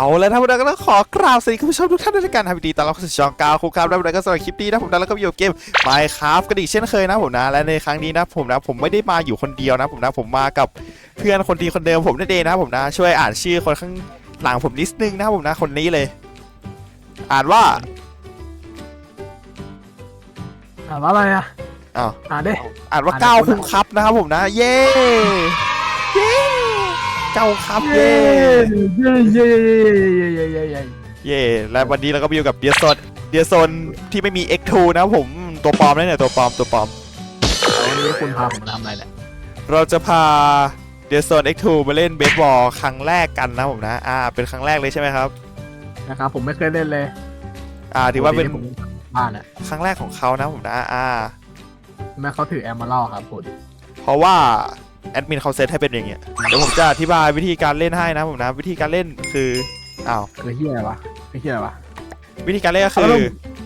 เอาแล้วท่านผู้ชมก็ต้องขอกราบสวัสดีคุณผู้ชมทุกท่านด้วยในการทำดีตอนรับเข้าสู่ช่องกาวคูครับแล้ววันนี้ก็สำหรับคลิปนี้นะผมนะแล้วก็อยู่กับเกม Minecraft กันอีกเช่นเคยนะผมนะและในครั้งนี้นะผมนะผมไม่ได้มาอยู่คนเดียวนะผมนะผมมากับเพื่อนคนดีคนเดิมผมนั่นเองนะผมนะช่วยอ่านชื่อคนข้างหลังผมนิดนึงนะผมนะคนนี้เลย อ่านว่าอ่านว่าอะไรอะอ้าวอ่านดิอ่านว่าอ่านก้าวให้คุคุณงครับนะครับผมนะ เย้เย้ เจ้าครับเย้เย้เย้เย้เย้เย้เย้เย้เย้เย่และวันนี้เราก็มาอยู่กับเดียโซนเดียโซนที่ไม่มี X2 นะครับผมตัวปลอมนะเนี่ยตัวปลอมตัวปลอมวันนี้คุณพาผมมาทำอะไรเนี่ยเราจะพาเดียโซน X2 มาเล่นเบสบอลครั้งแรกกันนะผมนะอ่าเป็นครั้งแรกเลยใช่ไหมครับนะครับผมไม่เคยเล่นเลย อ่าถือว่าเป็นผมบ้านอะครั้งแรกของเขานะผมนะอ่าแม่เขาถือแอมเบอร์ครับผมเพราะว่า แอดมินเขาเซตให้เป็นอย่างเงี้ยเดี๋ยวผมจะอธิบายวิธีการเล่นให้นะผมนะ วิธีการเล่นคืออ้าวคือเฮียอะไรวะคือเฮียอะไรวะ วิธีการเล่นก็คืเอาแล้อ ว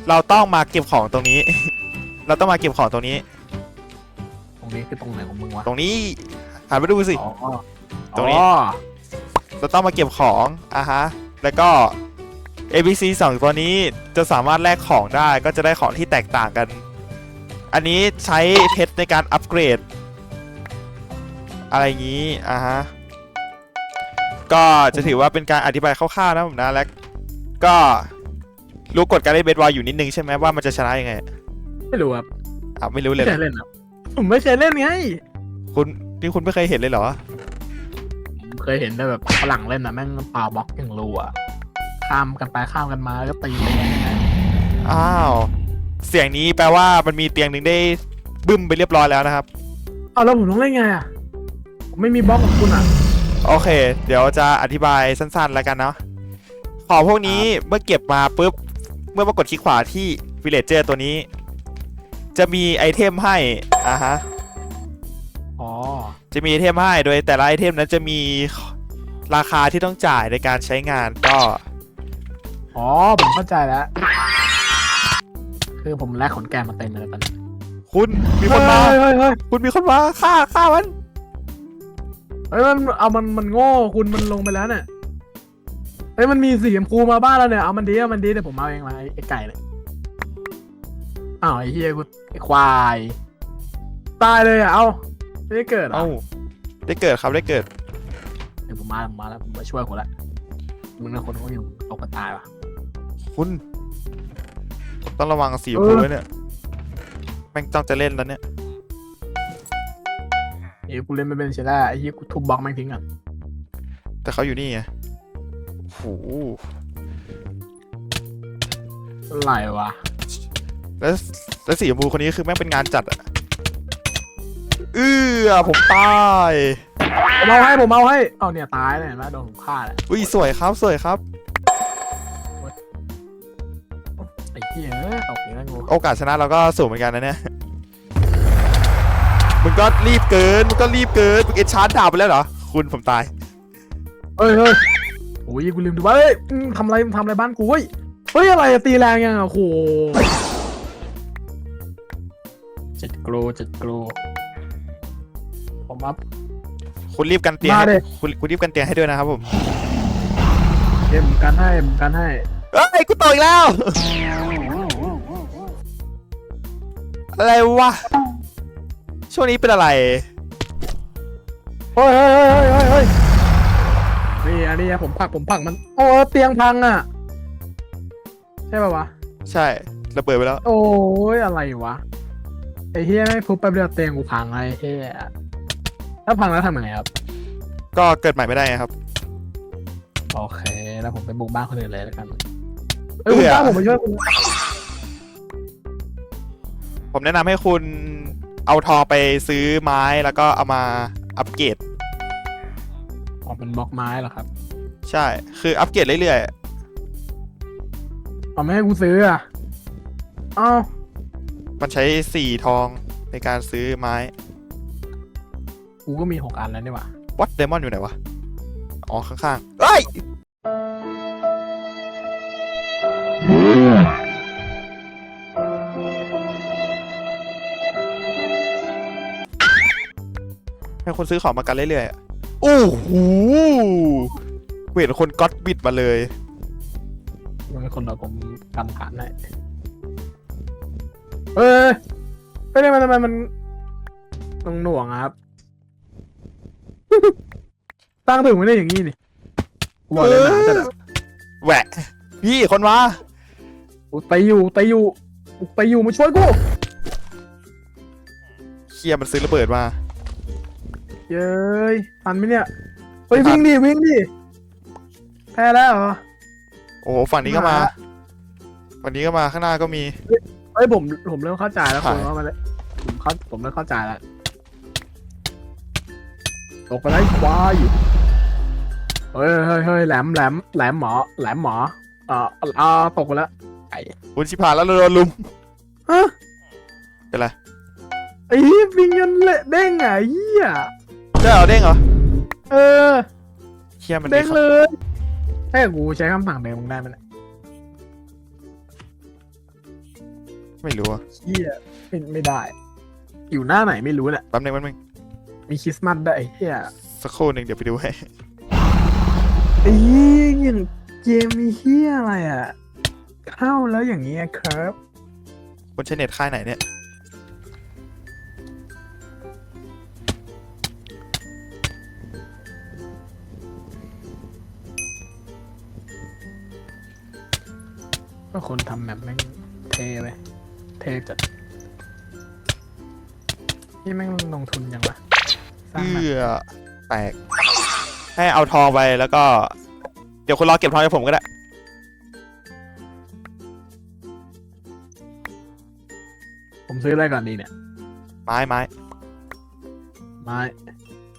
เราต้องมาเก็บของตรงนี้ เราต้องมาเก็บของตรงนี้ ตรงนี้คือตรงไหนของมึงวะตรงนี้หันไปดูสิ อ๋อตรงนี้ อ๋อเราต้องมาเก็บของอะฮะ แล้วก็ ABC 2ตัวนี้จะสามารถแลกของได้ก็จะได้ของที่แตกต่างกัน อันนี้ใช้เพชรในการอัปเกรด อะไรอย่างนี้อะฮะก็จะถือว่าเป็นการอธิบายคร่าวๆนะผมนะและก็รู้กฎการเล่นเบสบอลอยู่นิดนึงใช่ไหมว่ามันจะชนะยังไงไม่รู้ครับอะไม่รู้เลไม่ย เคยเล่นครับผมไม่เคยเล่นไงคุณนี่คุณไม่เคยเห็นเลยเหรอ ผมเคยเห็นแต่แบบฝรั่งเล่นนะแม่งปาบล็อกอย่างรัวข้ามกันไปข้ามกันมาแล้วก็ตีไปอย่างเงี้ยอ้าว เสียงนี้แปลว่ามันมีเตียงหนึ่งได้บึ้มไปเรียบร้อยแล้วนะครับ เอาแล้วผมต้องเล่นไงอะผม ไม่มีบล็อกของคุณอะ โอเค เดี๋ยวจะอธิบายสั้นๆแล้วกันเนาะของพวกนี้เมื่อเก็บมาปุ๊บ เมื่อมากดคลิกขวาที่ villager ตัวนี้ จะมีไอเทมให้อ่าฮะอ๋อ จะมีไอเทมให้โดยแต่ละไอเทมนั้นจะมีราคาที่ต้องจ่ายในการใช้งานก็ อ๋อ ผมเข้าใจแล้ว คือผมแลกขนแกะมาเต็มเลยตอนนี้คุณมีคนมา เฮ้ยเฮ้ยเฮ้ยคุณมีคนมาฆ่าฆ่ามัน เฮ้ยมันเอามันมันโง่คุณมันลงไปแล้วเนี่ยเฮ้ยมันมีสีชมพูมาบ้านแล้วเนี่ยเอามันดีเอามันดีเดี๋ยวผมเอาเองมาไอ้ไอ้ไก่เนี่ยอ้าวไอ้เฮียกูไอ้ควาย ตายเลยอะเอาไม่ได้เกิดเหรอเอ้าได้เกิดครับได้เกิด เดี๋ยวผมมาผมมาแล้วผมมาช่วยคุณละมึงนะคนเขาอยู่ตกกันตายว่ะ คุณ ต้องระวังสีเออพูไว้เนี่ยแม่งจ้องจะเล่นแล้วเนี่ย เอ้ยกูเล่นไม่เป็นใช่ได้ไอ้เฮียกูทุบบล็อกแม่งทิ้งอะแต่เขาอยู่นี่ไงโอ้โหอะไรวะ แล้วแล้วสีชมพูคนนี้คือแม่งเป็นงานจัดอะเอื้อผมตายผมเอาให้ผมเอาให้เอาเนี่ยตายเลยเห็นไหมโดนผมฆ่าเลยอุ้ยสวยครับสวยครับไอ้เหี้ยเอ้ยตกอย่างนั้นกูโอกาสชนะเราก็สูงเหมือนกันนะเนี่ย มึงก็รีบเกิน มึงก็รีบเกิน มึงเอ็นชาร์จดาวไปแล้วเหรอ คุณผมตาย เฮ้ยเฮ้ยโอ้ยกูลืมดูว่าเฮ้ยอืมทำอะไรทำอะไรบ้านกูเฮ้ย เฮ้ยอะไรอะตีแรงยังอะโอ้โหเจ็ดกรูเจ็ดกรูผมอัพ คุณรีบกันเตียงมาให้ดิคุณคุณรีบกันเตียงให้ด้วยนะครับผม เกมกันให้ผมกันให้ เอ้ย กูตกอีกแล้ว อะไรวะ ช่วงนี้เป็นอะไรเฮ้ยเฮ้ยเฮ้ยเฮ้ยเฮ้ยนี่อันนี้ผมผลักผมผลักมัน โอ้เตียงพังอะใช่ป่าวะ ใช่ระเบิดไปแล้ว โอ้ยอะไรวะ ไอ้เฮียไม่งทุบไปเดียวเตียงกูพังไอ้เฮียแล้วพังแล้วทำยังไงครับ ก็เกิดใหม่ไม่ได้ไงครับ โอเค แล้วผมไปบุกบ้านคนอื่นเลยแล้วกัน เอ้ยคุณเบื่อ กล้าผมไปช่วยคุณ ผมแนะนำให้คุณ เอาทองไปซื้อไม้แล้วก็เอามาอัปเกรดออกเป็นบล็อกไม้เหรอครับใช่ คืออัปเกรดเรื่อยเอาไม่ให้กูซื้ออะเอ้าๆ มันใช้สี่ทองในการซื้อไม้ กูก็มีหกอันแล้วนี่หว่าวัดเดมอนอยู่ไหนวะ อ๋อ ข้างๆเอ้ย ให้คนซื้อของมากันเรื่อยๆอะโอ้โหกูเห็นคนก๊อตบิดมาเลยมันเป็นคนเราผมกำขันให้เอ้ยไม่ได้มันทำไมมันตรงหน่วงๆอะครับ ตั้งถึงไม่ได้อย่างนี้นี่กูบอกเลยหนาจัดอะแหวะ พี่คนมากูตีอยู่ตีอยู่กูตีอยู่มาช่วยกู เคียมันซื้อระเบิดมา เย้ยทันไหมเนี่ยเฮ้ยวิ่งดิวิ่งดิแพ้แล้วเหรอโอ้โหฝั่งนี้ก็มามาฝั่งนี้ก็มาข้างหน้าก็มีเฮ้ยผมผมเริ่มเข้าใจแล้วหาคุยณว่ามันผมเข้าผมเริ่มเข้าใจแล้วตกไปแล้วไอ้ควายเฮ้ยเฮ้ยเฮ้ยแหลมแหลมแหลมหมอแหลมหมอเอ่ออ่าตกไปแล้วบุญชิพานแล้วเราโดนลุมฮะเป็นไรไอ้เหี้ยวิงยันเละเด้งอะไอ้เหี้ย ได้เหรอเด้งเหรอเออเคียมันเด้งคเลรับยถ้าเกิดกูใช้คำสั่งเดิมมึงได้ไหมเนี่ยไม่รู้อะเหี้ยไม่ไม่ได้ อยู่หน้าไหนไม่รู้แหละแป๊บนึงแป๊บนึงมีคริสต์มาสได้วยไอ้เหี้ยสักครู่หนึ่งเดี๋ยวไปดูให้ไอ้เหี้ยอย่างเกมมีเหี้ยอะไรอะ เข้าแล้วอย่างเงี้ยครับ คนใช้เน็ตค่ายไหนเนี่ย คนทำแบบแม่งเท่ไปเท่จัดนี่แม่งลงทุนยังวะสร้างเพื่แบบอแตก ให้เอาทองไปแล้วก็ เดี๋ยวคุณรอเก็บทองให้ผมก็ได้ ผมซื้ออะไรก่อนดีเนี่ย ไม้ไม้ไม้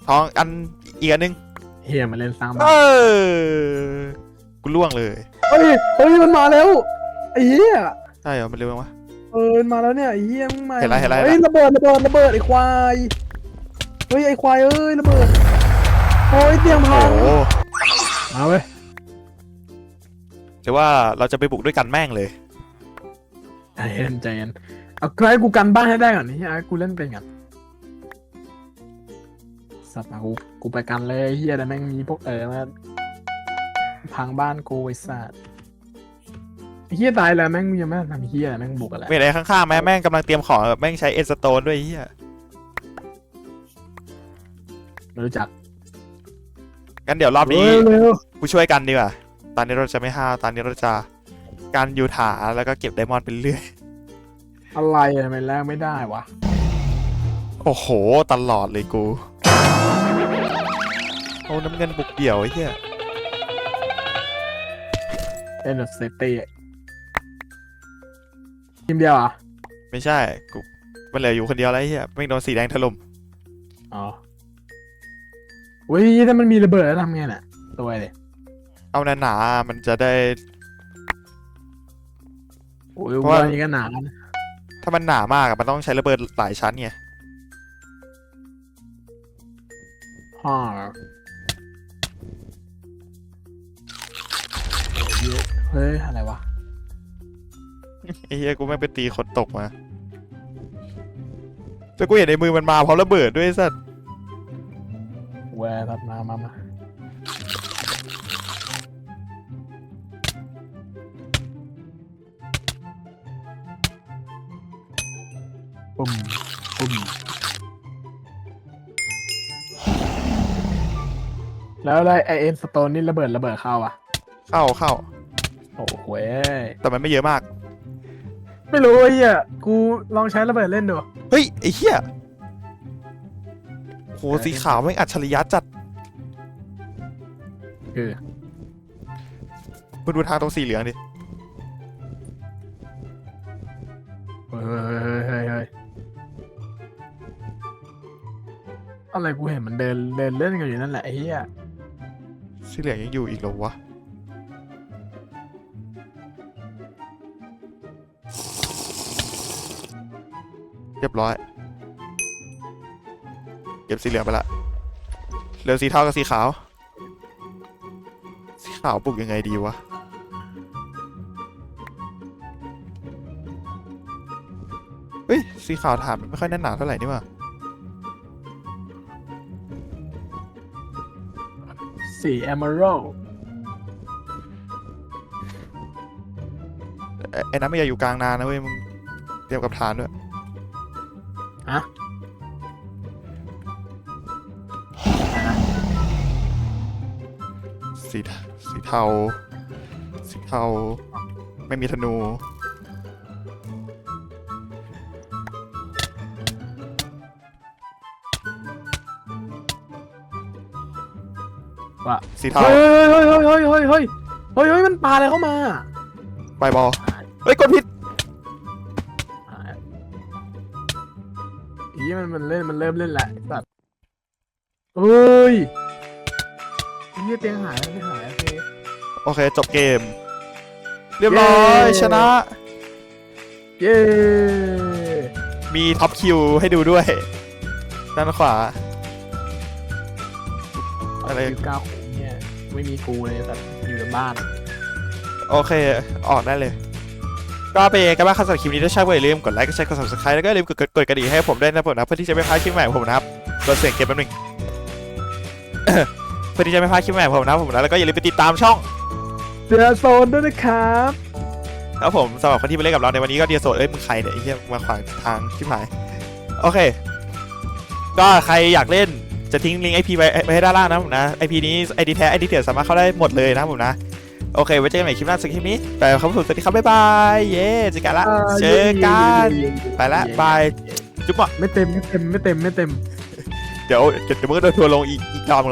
ทองอันอีกอันนึง เฮียมาเล่นสร้างเอบ้านอกูล่วงเลย เฮ้ย เฮ้ย มันมาแล้ว ไอ้เหี้ยใช่เหรอมันเร็วมั้งวะ เออมันมาแล้วเนี่ยไอ้เหี้ยมึงมาเห็นแล้วเห็นแล้วเฮ้ยระเบิดระเบิดระเบิดไอ้ควายเฮ้ยไอ้ควายเอ้ยระเบิดโอ้ยเตียงพัโอ้งโหมาเว้ยหรือว่าเราจะไปบุกด้วยกันแม่งเลย ใจเย็นใจเย็นเอาใครกูกันบ้านให้ได้ก่อนนี่ไอ้กูเล่นเป็นกันสัตว์มากูกูไปกันเลยไอ้เฮียแต่แม่งมีพวกเออมาพังบ้านกูไอ้สัตว์ไอ้ เฮียตายแล้วแม่งยังไม่ทันทำเฮียอะไรแม่งบุกอะไรมีอะไรข้างๆไหมแม่งกำลังเตรียมของแบบแม่งใช้เอสโตนด้วยไอ้เฮียไม่รู้จักงั้นเดี๋ยวรอบนี้เร็วเร็วกูช่วยกันดีกว่าตอนนี้เราจะไม่ห้าวตอนนี้เราจะการยูถาแล้วก็เก็บไดมอนด์ไปเรื่อยอะไรอะทำไมแลกไม่ได้วะ โอ้โห ตลอดเลยกูเอาน้ำเงินบุกเดี่ยวไอ้เหี้ยเล่นแบบเซฟตี้ ทีมเดียวเหรอะไม่ใช่กูมันเหลืออยู่คนเดียวแล้วไอ้เหี้ยไม่งโดนสีแดงถล่มอ๋ออุ้ยถ้ามันมีระเบิดแล้วทำไงน่ะตัวเลยเอาหนาๆมันจะได้ โอ้ยเพราะว่า วันนี้ก็หนานะถ้ามันหนามากอะมันต้องใช้ระเบิดหลายชั้นไงฮ่าเฮ้ยอะไรวะ ไอ้เหี้ยกูไม่งไปตีคนตกมาแต่กูเห็นในมือมันมาเพราะระเบิดด้วยไอ้สัสแวร์ตัดมามามาปุ่มปุ่มแล้วอะไรไอเอ็นสโตนนี่ระเบิดระเบิดเข้าอะ เข้าเข้าโอ้โหเว้ยแต่มันไม่เยอะมาก ไม่รู้ไอ้เหี้ยกูลองใช้ระเบิดเล่นดูเฮ้ยไอ้เหี้ยโหสีขาวไม่งอัจฉริยะจัดคือมึงดูทางตรงสีเหลืองดิเฮ้ยเฮ้ยเฮ้ยเฮ้ยอะไรกูเห็นมันเดินเดินเล่นกันอยู่นั่นแหละไอ้เหี้ยสีเหลืองยังอยู่อีกเหรอวะ เรียบร้อย เก็บสีเหลืองไปละเหลือสีเทากับสีขาว สีขาวปลูกยังไงดีวะ เฮ้ย สีขาวถามไม่ค่อยแน่นหนาเท่าไหร่นี่วะสีแอมเบอร์ไอ้นั้นไม่อยากอยู่กลางนานนะเว้ย มึงเตรียมกับฐานด้วย อะสีเทาสีเทา สีเทา ไม่มีธนู ว่าสีเทา เฮ้ยเฮ้ยเฮ้ยเฮ้ยเฮ้ยเฮ้ยเฮ้ยเฮ้ยมันปลาอะไรเข้ามาใบบอลเฮ้ย กดผิด อีมันมันเล่นมันเริ่มเล่นแหละไอ้สัตว์เฮ้ยไอ้เหี้ยเตียงหายไม่หายโอเค โอเค จบเกม เรียบร้อย เย้ ชนะ เย้มีท็อปคิวให้ดูด้วย ด้านขวา อะไรคิวเก้าของเนี่ยไม่มีกูเลยแต่อยู่ในบ้าน โอเค ออกได้เลย ก็เป็นยังไงกันบ้างครับสำหรับคลิปนี้ถ้าชอบก็อย่าลืมกดไลค์กดแชร์กด subscribe แล้วก็อย่าลืมกดกดกดกระดิ่งให้ผมด้วยนะผมนะเพื่อที่จะไม่พลาดคลิปใหม่ของผมนะครับกดเสียงเก็บแป๊บนึงเพื่อที่จะไม่พลาดคลิปใหม่ของผมนะผมนะแล้วก็อย่าลืมไปติดตามช่องเสือโซนด้วยนะครับครับผมสำหรับคนที่ไปเล่นกับเราในวันนี้ก็เดียโซเอ้ยมึงใครเนี่ยไอ้เหี้ยมาขวางทางชิบหายโอเค ก็ใครอยากเล่นจะทิ้งลิงก์ไอพีไว้ไว้ให้ด้านล่างนะผมนะไอพีนี้ไอดีแท้ไอดีเถื่อนสามารถเข้าได้หมดเลยนะผมนะ โอเค ไว้เจอกันใหม่คลิปหน้าสักคลิปนี้แต่ครับผมสวัสดีครับบ๊ายบายเย้เจอกันละเจอกันไปละบายจุ๊บอะไม่เต็มไม่เต็มไม่เต็มไม่เต็ม เดี๋ยวเดี๋ยวมึงก็โดนทัวร์ลงอีกอีกรอบมึงหรอก